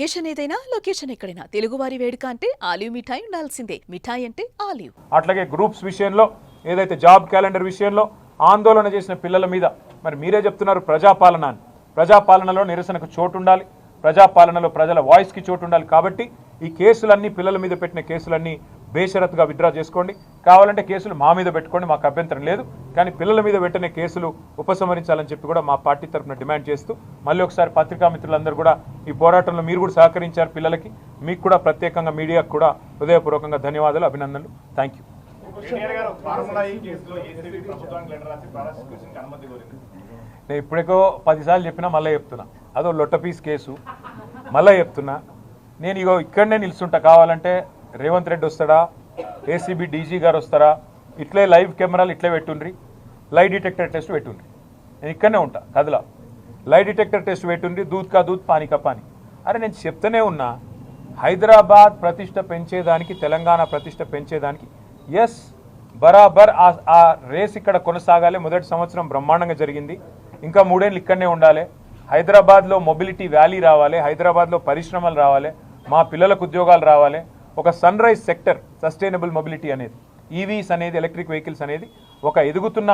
Occasion ఏదైనా location ఎక్కడైనా. తెలుగువారి వేడుక అంటే ఆలివ్ మిఠాయి ఉండాల్సిందే. మిఠాయి అంటే ఆలివ్. అట్లాగే గ్రూప్స్ విషయంలో ఏదైతే జాబ్ క్యాలెండర్ విషయంలో ఆందోళన చేసిన పిల్లల మీద మరి మీరే చెప్తున్నారు ప్రజాపాలన. అని ప్రజాపాలనలో నిరసనకు చోటు ఉండాలి ప్రజాపాలనలో ప్రజల వాయిస్కి చోటు ఉండాలి కాబట్టి ఈ కేసులన్నీ పిల్లల మీద పెట్టిన కేసులన్నీ బేషరత్గా విత్డ్రా చేసుకోండి. కావాలంటే కేసులు మా మీద పెట్టుకోండి మాకు అభ్యంతరం లేదు. కానీ పిల్లల మీద పెట్టిన కేసులు ఉపసంహరించాలని చెప్పి కూడా మా పార్టీ తరఫున డిమాండ్ చేస్తూ మళ్ళీ ఒకసారి పత్రికా మిత్రులందరూ కూడా ఈ పోరాటంలో మీరు కూడా సహకరించారు పిల్లలకి. మీకు కూడా ప్రత్యేకంగా మీడియాకు కూడా హృదయపూర్వకంగా ధన్యవాదాలు అభినందనలు. థ్యాంక్ యూ నేను ఇప్పటికో పదిసార్లు చెప్పినా మళ్ళీ చెప్తున్నా. అదో లొట్ట పీస్ కేసు. మళ్ళీ చెప్తున్నా. నేను ఇగో ఇక్కడనే నిల్చుంటా. కావాలంటే రేవంత్ రెడ్డి వస్తాడా? ఏసీబీ డీజీ గారు వస్తారా? ఇట్లే లైవ్ కెమెరాలు ఇట్లే పెట్టుండ్రి. Lie detector test పెట్టుండ్రి. నేను ఇక్కడనే ఉంటా కదలా? లై డిటెక్టర్ టెస్ట్ పెట్టుండ్రి దూద్ కా దూద్ పానీ కా పానీ. అరే నేను చెప్తూనే ఉన్నా హైదరాబాద్ ప్రతిష్ట పెంచేదానికి తెలంగాణ ప్రతిష్ట పెంచేదానికి ఎస్ బరాబర్ ఆ ఆ రేస్ ఇక్కడ కొనసాగాలి. మొదటి సంవత్సరం బ్రహ్మాండంగా జరిగింది. ఇంకా మూడేళ్ళు ఇక్కడనే ఉండాలి. హైదరాబాద్లో మొబిలిటీ వ్యాలీ రావాలి. హైదరాబాద్లో పరిశ్రమలు రావాలి. మా పిల్లలకు ఉద్యోగాలు రావాలి. ఒక sunrise sector sustainable mobility అనేది e ఈవీస్ అనేది ఎలక్ట్రిక్ వెహికల్స్ అనేది ఒక ఎదుగుతున్న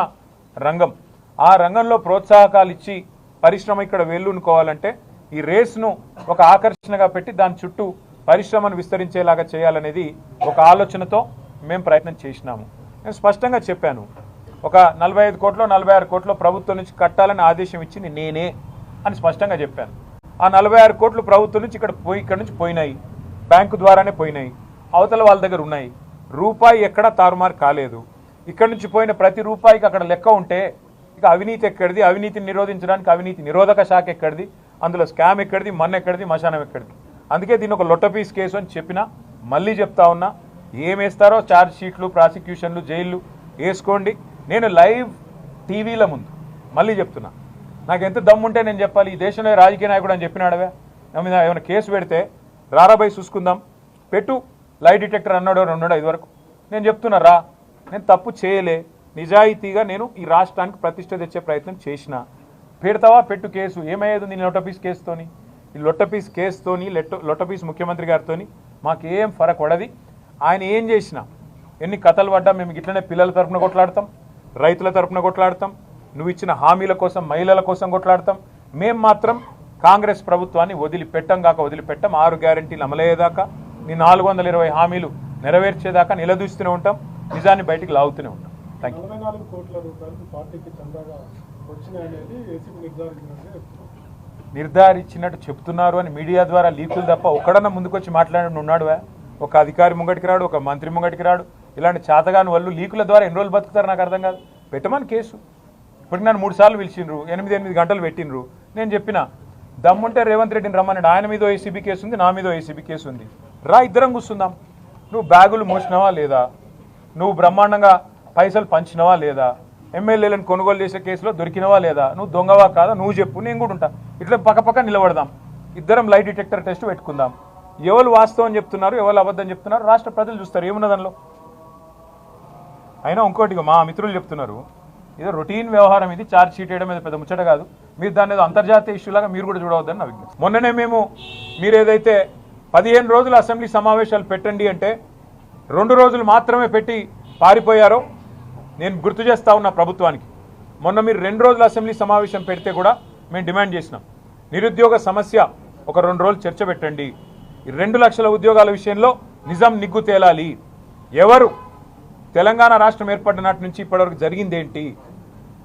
రంగం. ఆ రంగంలో ప్రోత్సాహకాలు ఇచ్చి పరిశ్రమ ఇక్కడ వేళ్ళూనుకోవాలంటే ఈ రేస్ను ఒక ఆకర్షణగా పెట్టి దాని చుట్టూ పరిశ్రమను విస్తరించేలాగా చేయాలనేది ఒక ఆలోచనతో మేము ప్రయత్నం చేసినాము. నేను స్పష్టంగా చెప్పాను ఒక నలభై ఐదు కోట్లో నలభై ఆరు కోట్లో ప్రభుత్వం నుంచి కట్టాలని ఆదేశం ఇచ్చింది నేనే అని స్పష్టంగా చెప్పాను. ఆ నలభై ఆరు కోట్లు ప్రభుత్వం నుంచి ఇక్కడ పోయి ఇక్కడ నుంచి పోయినాయి. బ్యాంకు ద్వారానే పోయినాయి. అవతల వాళ్ళ దగ్గర ఉన్నాయి. రూపాయి ఎక్కడా తారుమారు కాలేదు. ఇక్కడ నుంచి పోయిన ప్రతి రూపాయికి అక్కడ లెక్క ఉంటే ఇక అవినీతి ఎక్కడిది? అవినీతిని నిరోధించడానికి అవినీతి నిరోధక శాఖ ఎక్కడిది? అందులో స్కామ్ ఎక్కడిది? మన్ ఎక్కడిది? మశానం ఎక్కడిది? అందుకే దీన్ని ఒక లొట్టపీస్ కేసు అని చెప్పినా మళ్ళీ చెప్తా ఉన్నా ఏమేస్తారో ఛార్జ్ షీట్లు ప్రాసిక్యూషన్లు జైళ్ళు వేసుకోండి. నేను లైవ్ టీవీల ముందు మళ్ళీ చెప్తున్నా. నాకు ఎంత దమ్ముంటే నేను చెప్పాలి ఈ దేశంలో రాజకీయ నాయకుడు అని చెప్పినాడవే? ఏమైనా కేసు పెడితే రారాబాయ్ చూసుకుందాం. పెట్టు లై డిటెక్టర్ అన్నాడు అన్నాడు ఇది వరకు. నేను చెప్తున్నా రా. నేను తప్పు చేయలే. నిజాయితీగా నేను ఈ రాష్ట్రానికి ప్రతిష్ట తెచ్చే ప్రయత్నం చేసిన. పెడతావా? పెట్టు కేసు. ఏమయ్యేది నీ లొట్టపీస్ కేసుతోని? ఈ లొట్టపీస్ కేసుతోని లెట్టో లొట్టపీస్ ముఖ్యమంత్రి గారితోని మాకేం ఫరక్ పడది. ఆయన ఏం చేసినా? ఎన్ని కథలు పడ్డా మేము ఇట్లనే పిల్లల తరపున కొట్లాడతాం రైతుల తరఫున కొట్లాడతాం నువ్వు ఇచ్చిన హామీల కోసం మహిళల కోసం కొట్లాడతాం. మేం మాత్రం కాంగ్రెస్ ప్రభుత్వాన్ని వదిలిపెట్టం కాక వదిలిపెట్టం ఆరు గ్యారంటీలు అమలయ్యేదాకా నీ నాలుగు వందల ఇరవై హామీలు నెరవేర్చేదాకా నిలదూస్తూనే ఉంటాం నిజాన్ని బయటికి లాగుతూనే ఉంటాం. థ్యాంక్ నిర్ధారించినట్టు చెప్తున్నారు. అని మీడియా ద్వారా లీకులు తప్ప ఒక్కడన్నా ముందుకొచ్చి మాట్లాడి ఉన్నాడు ఒక అధికారి ముంగటికి రాడు ఒక మంత్రి ముంగటికి రాడు. ఇలాంటి చేతగాని వాళ్ళు లీకుల ద్వారా ఎన్ని రోజులు బతుకుతారు నాకు అర్థం కాదు. పెట్టమని కేసు. ఇప్పటికి నన్ను మూడు సార్లు పిలిచిండ్రు ఎనిమిది ఎనిమిది గంటలు పెట్టిండ్రు. నేను చెప్పిన దమ్ముంటే రేవంత్ రెడ్డిని రమ్మని ఆయన మీద ఏసీబీ కేసు ఉంది నా మీద ఏసీబీ కేసు ఉంది. రా ఇద్దరం కూర్చుందాం. నువ్వు బ్యాగులు మోసినావా లేదా? నువ్వు బ్రహ్మాండంగా పైసలు పంచినవా లేదా? ఎమ్మెల్యేలను కొనుగోలు చేసే కేసులో దొరికినవా లేదా? నువ్వు దొంగవా కాదా? నువ్వు చెప్పు నేను కూడా ఉంటా. ఇట్లా పక్కపక్క నిలబడదాం. ఇద్దరం లైట్ డిటెక్టర్ టెస్ట్ పెట్టుకుందాం. ఎవరు వాస్తవం చెప్తున్నారు ఎవరు అబద్ధం చెప్తున్నారు రాష్ట్ర ప్రజలు చూస్తారు. ఏమున్న దానిలో అయినా ఇంకోటి మా మిత్రులు చెప్తున్నారు ఇది రొటీన్ వ్యవహారం ఇది ఛార్జ్ షీట్ వేయడం మీద పెద్ద ముచ్చట కాదు. మీరు దాని ఏదో అంతర్జాతీయ ఇష్యూలాగా మీరు కూడా చూడవద్దని నా విజ్ఞప్తి. మొన్ననే మేము మీరు ఏదైతే పదిహేను రోజులు అసెంబ్లీ సమావేశాలు పెట్టండి అంటే రెండు రోజులు మాత్రమే పెట్టి పారిపోయారో నేను గుర్తు చేస్తా ఉన్న ప్రభుత్వానికి. మొన్న మీరు రెండు రోజుల అసెంబ్లీ సమావేశం పెడితే కూడా మేము డిమాండ్ చేసినాం. నిరుద్యోగ సమస్య ఒక రెండు రోజులు చర్చ పెట్టండి. ఈ రెండు లక్షల ఉద్యోగాల విషయంలో నిజం నిగ్గు తేలాలి. ఎవరు? తెలంగాణ రాష్ట్రం ఏర్పడిన నాటి నుంచి ఇప్పటివరకు జరిగిందేంటి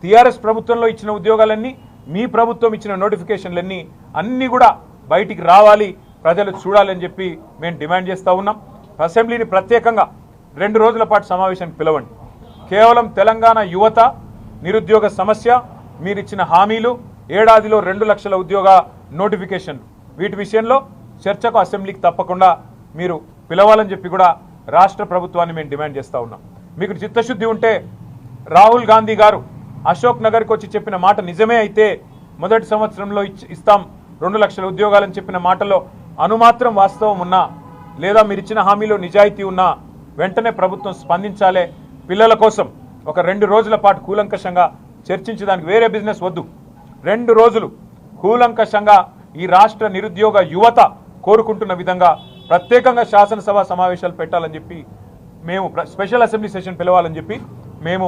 టీఆర్ఎస్ ప్రభుత్వంలో ఇచ్చిన ఉద్యోగాలన్నీ మీ ప్రభుత్వం ఇచ్చిన నోటిఫికేషన్లన్నీ అన్నీ కూడా బయటికి రావాలి ప్రజలు చూడాలని చెప్పి మేము డిమాండ్ చేస్తూ ఉన్నాం. అసెంబ్లీని ప్రత్యేకంగా రెండు రోజుల పాటు సమావేశానికి పిలవండి. కేవలం తెలంగాణ యువత నిరుద్యోగ సమస్య మీరిచ్చిన హామీలు ఏడాదిలో రెండు లక్షల ఉద్యోగ నోటిఫికేషన్లు. వీటి విషయంలో చర్చకు అసెంబ్లీకి తప్పకుండా మీరు పిలవాలని చెప్పి కూడా రాష్ట్ర ప్రభుత్వాన్ని మేము డిమాండ్ చేస్తూ ఉన్నాం. మీకు చిత్తశుద్ధి ఉంటే రాహుల్ గాంధీ గారు అశోక్ నగర్కి వచ్చి చెప్పిన మాట నిజమే అయితే మొదటి సంవత్సరంలో ఇచ్- ఇస్తాం రెండు లక్షల ఉద్యోగాలని చెప్పిన మాటలో అనుమాత్రం వాస్తవం ఉన్నా లేదా మీరు ఇచ్చిన హామీలో నిజాయితీ ఉన్నా వెంటనే ప్రభుత్వం స్పందించాలే. పిల్లల కోసం ఒక రెండు రోజుల పాటు కూలంకషంగా చర్చించడానికి వేరే బిజినెస్ వద్దు. రెండు రోజులు కూలంకషంగా ఈ రాష్ట్ర నిరుద్యోగ యువత కోరుకుంటున్న విధంగా ప్రత్యేకంగా శాసనసభ సమావేశాలు పెట్టాలని చెప్పి మేము ప్ర- స్పెషల్ అసెంబ్లీ సెషన్ పిలవాలని చెప్పి మేము